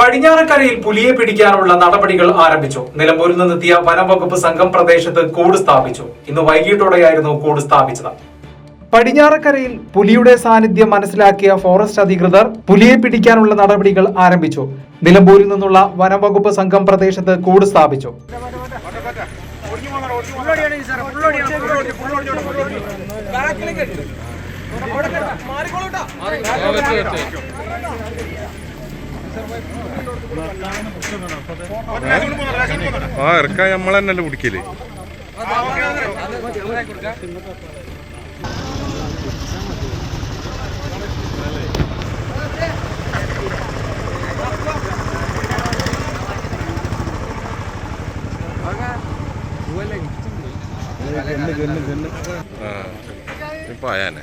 പടിഞ്ഞാറക്കരയിൽ പുലിയെ പിടിക്കാനുള്ള നടപടികൾ ആരംഭിച്ചു. നിലമ്പൂരിൽ നിന്നെത്തിയ വനംവകുപ്പ് സംഘം പ്രദേശത്ത് കൂട് സ്ഥാപിച്ചു. ഇന്ന് വൈകിട്ടോടെയായിരുന്നു കൂട് സ്ഥാപിച്ചത്. പടിഞ്ഞാറക്കരയിൽ പുലിയുടെ സാന്നിധ്യം മനസ്സിലാക്കിയ ഫോറസ്റ്റ് അധികൃതർ പുലിയെ പിടിക്കാനുള്ള നടപടികൾ ആരംഭിച്ചു. നിലമ്പൂരിൽ നിന്നുള്ള വനംവകുപ്പ് സംഘം പ്രദേശത്ത് കൂട് സ്ഥാപിച്ചു. ആ ഇറക്കാൻ നമ്മൾ തന്നെയല്ലേ പിടിക്കൽ ആ ഇപ്പൊ ആയാനെ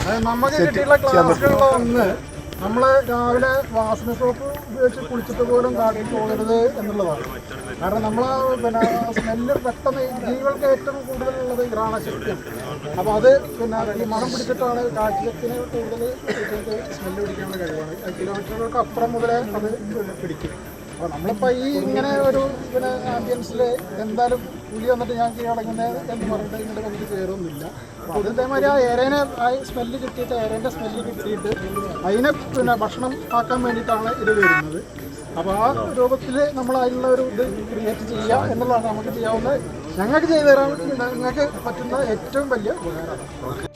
അത് നമുക്ക് കിട്ടിയിട്ടുള്ള ക്ലാസ്സുകളിലൊന്ന് നമ്മൾ രാവിലെ വാസന സോപ്പ് ഉപയോഗിച്ച് കുളിച്ചിട്ട് പോലും കാട്ടിൽ പോകരുത് എന്നുള്ളതാണ്. കാരണം നമ്മൾ പിന്നെ സ്മെല്ല് പെട്ടെന്ന് ജീവികൾക്ക് ഏറ്റവും കൂടുതലുള്ളത് ഗ്രാണശക്തി അപ്പോൾ അത് പിന്നെ ഈ മണം പിടിച്ചിട്ടാണ് കാറ്റിലത്തിന് കൂടുതൽ സ്മെല്ല് പിടിക്കാനുള്ള കഴിവാണ് കിലോമീറ്ററുകൾക്ക് അപ്പുറം മുതലേ അത് പിടിക്കും. അപ്പോൾ നമ്മളിപ്പോൾ ഈ ഇങ്ങനെ ഒരു പിന്നെ ആംബിയൻസിൽ എന്തായാലും പുലി വന്നിട്ട് ഞാൻ കീഴടങ്ങുന്നത് എന്ന് പറഞ്ഞിട്ട് ഇങ്ങോട്ട് വന്നിട്ട് കയറുന്നില്ല അപ്പോൾ ഇതേമാതിരി ആ ഏരേനെ ആ സ്മെല്ല് കിട്ടിയിട്ട് ഏരേന്റെ സ്മെല്ല് കിട്ടിയിട്ട് അതിനെ പിന്നെ ഭക്ഷണം ആക്കാൻ വേണ്ടിയിട്ടാണ് ഇത് വരുന്നത്. അപ്പോൾ ആ രൂപത്തിൽ നമ്മൾ അതിനുള്ള ഒരു ഇത് ക്രിയേറ്റ് ചെയ്യുക എന്നുള്ളതാണ് നമുക്ക് ചെയ്യാവുന്നത് ഞങ്ങൾക്ക് ചെയ്തു തരാൻ ഞങ്ങൾക്ക് പറ്റുന്ന ഏറ്റവും വലിയ ഉപകാരമാണ്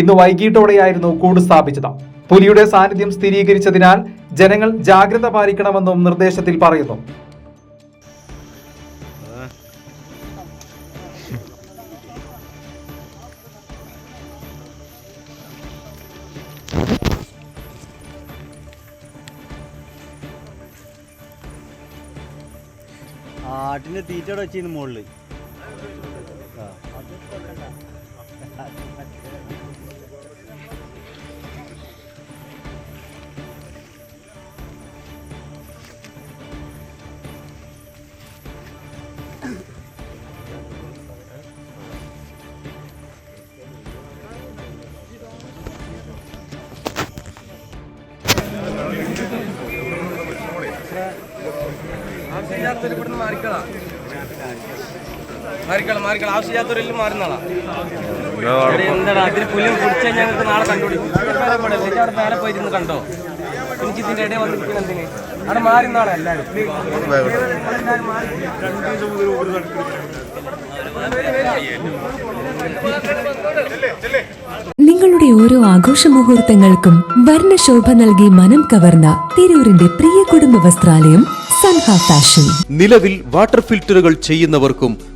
ഇന്ന് വൈകിട്ടോടെയായിരുന്നു കൂട് സ്ഥാപിച്ചത്. പുലിയുടെ സാന്നിധ്യം സ്ഥിരീകരിച്ചതിനാൽ ജനങ്ങൾ ജാഗ്രത പാലിക്കണമെന്നും നിർദ്ദേശത്തിൽ പറയുന്നു. ആട്ടിന്റെ തീറ്റ അവിടെ വെച്ചിരുന്നു മുകളിൽ. ആവശ്യമില്ലാത്തൊരു ഇവിടുന്ന് മാറിക്കളാ. മാറിക്കളാ മാറിക്കളാ. ആവശ്യമില്ലാത്തവരെല്ലാം മാറുന്നാളാ എന്താണ് അതിന് പുല്ലും കുടിച്ചാൽ ഞങ്ങൾക്ക് നാളെ കണ്ടുപിടിക്കും അവിടെ മേലെ പോയിരുന്നു കണ്ടോ? എനിക്ക് ഇതിന്റെ ഇടയിൽ വന്നിരിക്കുന്ന എന്തിന്? അവിടെ മാറി നാളെ എല്ലാവരും നിങ്ങളുടെ ഓരോ ആഘോഷ മുഹൂർത്തങ്ങൾക്കും വർണശോഭ നൽകി മനം കവർന്ന തിരൂരിന്റെ പ്രിയ കുടുംബ വസ്ത്രാലയം സൻഹ ഫാഷൻ. നിലവിൽ വാട്ടർ ഫിൽറ്ററുകൾ ചെയ്യുന്നവർക്കും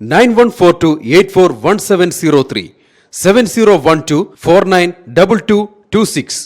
9142841703 7012 4922226